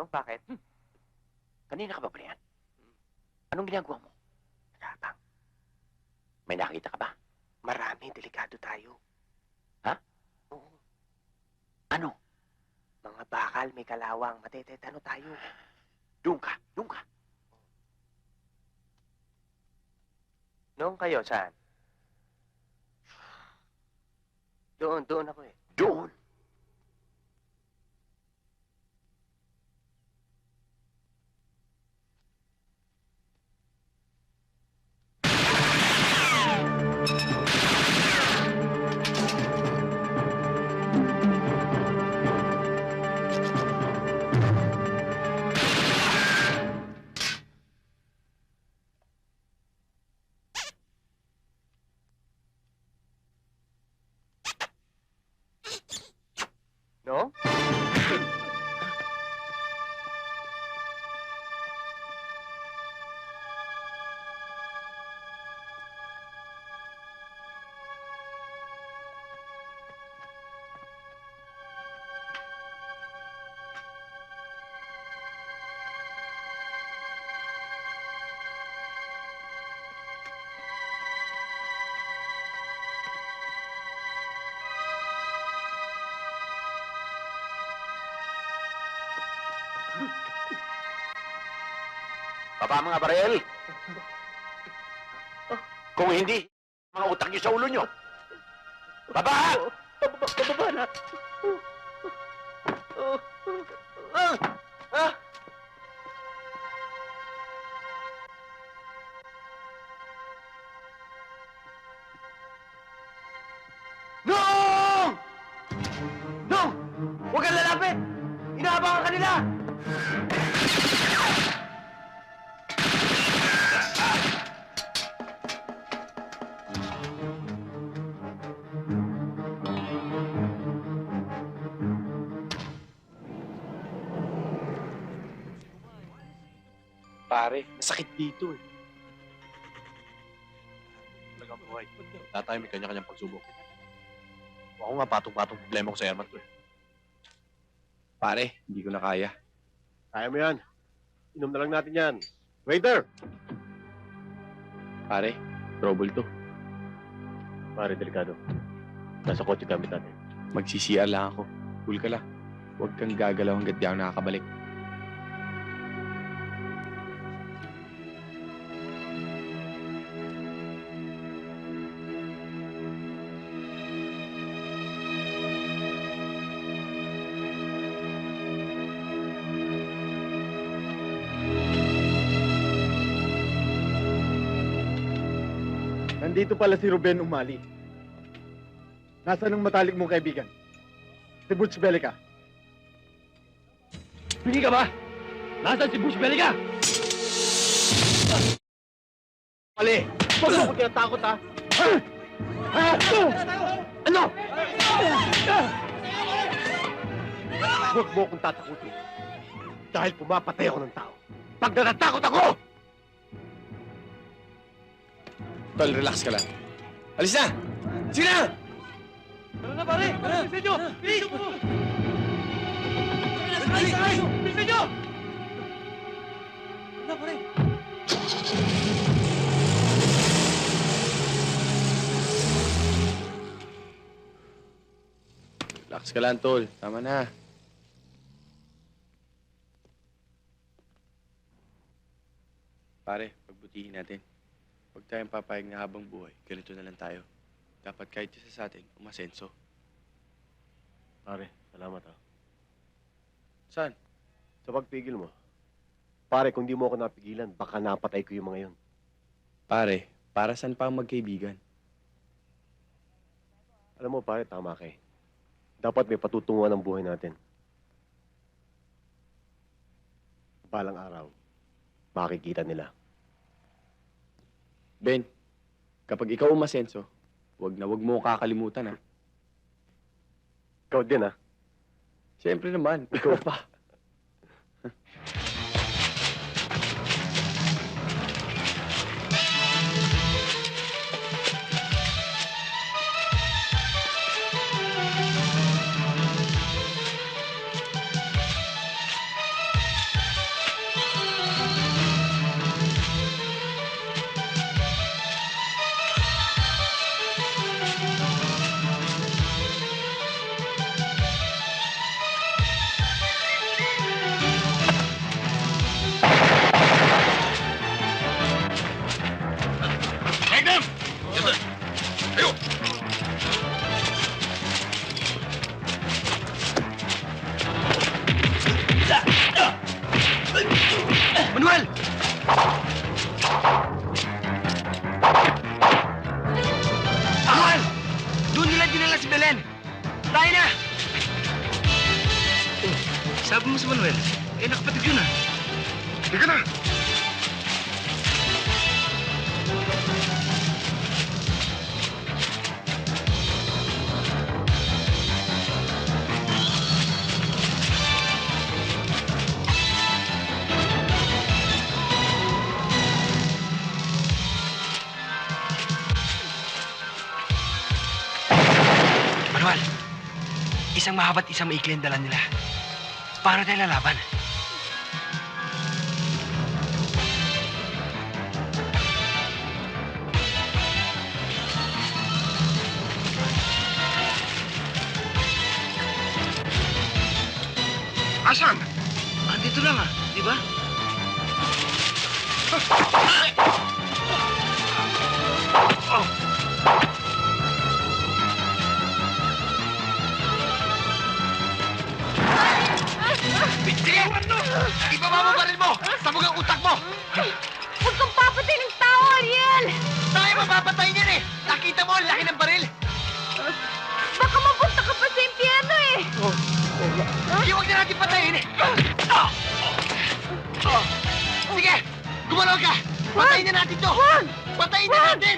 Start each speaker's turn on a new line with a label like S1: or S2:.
S1: No, bakit?
S2: Kanina ka ba ba yan? Anong ginagawa mo?
S1: Tapang.
S2: May nakita ka ba?
S1: Marami, delikado tayo.
S2: Ha?
S1: Oo.
S2: Ano?
S1: Mga bakal, may kalawang, matetetano tayo.
S2: Doon ka, doon ka.
S1: Noong kayo, saan? Doon, doon ako eh.
S2: Doon. Baba mga barel. Kung hindi, mga utak niyo sa ulo niyo. Baba!
S1: Bababa na. Ah!
S2: Nong! Nong! Huwag kang lalapit! Inaabangan ka nila!
S3: Pare, masakit dito eh. Talagang buhay. Lahat tayo may kanya-kanyang pagsubok. Ako nga patong-patong problema ko sa airman ko eh. Pare, hindi ko na kaya.
S4: Kaya mo yan. Inom na lang natin yan. Waiter!
S3: Pare, trouble to.
S4: Pare, delikado. Nasa kotse gamit natin.
S3: Mag-CCR lang ako. Cool ka lang. Huwag kang gagalaw hanggat di ako nakakabalik.
S5: Nandito pala si Ruben Umali. Nasaan ang matalik mong kaibigan? Si Butch Belica.
S3: Pili ka ba? Nasaan si Bush Belica?
S5: Mali! Huwag mo ko tinatakot, ha?
S3: Ano?
S4: Huwag mo akong tatakutin. Dahil pumapatay ako ng tao.
S2: Pag natatakot ako!
S3: Tol, relax ka lang. Alis na! Sige na!
S1: Tara na, pare! Tara! Bilisan nyo! Bilisan! Bilisan nyo! Tara na, pare!
S3: Relax ka lang, Tol. Tama na. Pare, pagbutihin natin. Huwag tayong papayag na habang buhay. Ganito na lang tayo. Dapat kahit isa sa atin, umasenso.
S4: Pare, salamat ha.
S3: Saan?
S4: Sa pagpigil mo. Pare, kung di mo ako napigilan, baka napatay ko yung mga yun.
S3: Pare, para saan pa ang magkaibigan?
S4: Alam mo, pare, tama ka eh. Dapat may patutunguhan ang buhay natin. Balang araw, makikita nila.
S3: Ben, kapag ikaw umasenso, wag na wag mo kakalimutan, ha?
S4: Ikaw din ha.
S3: Siyempre naman, ikaw pa.
S1: Manuel! Manuel! Doon nila dinala si Belen. Tayo na!
S6: Oh, sabi mo si Manuel, eh nakapatig yun ah.
S5: Halika na!
S6: Isang mahaba at isang maikli ang dala nila. Paano tayo lalaban?
S5: Asan?
S6: Andito lang ah, di ba?
S2: Bitiwan mo! Ibaba mo baril mo! Sabog ang utak mo!
S7: Huwag kang papatay ng tao, Ariel!
S2: Tayo mapapatay niyan eh! Nakita mo ang laki ng baril!
S7: Baka mapunta ka pa sa impyerno eh!
S2: Hindi, huwag na natin patayin eh! Sige! Gumalaw ka! Patayin na natin to! Patayin na natin!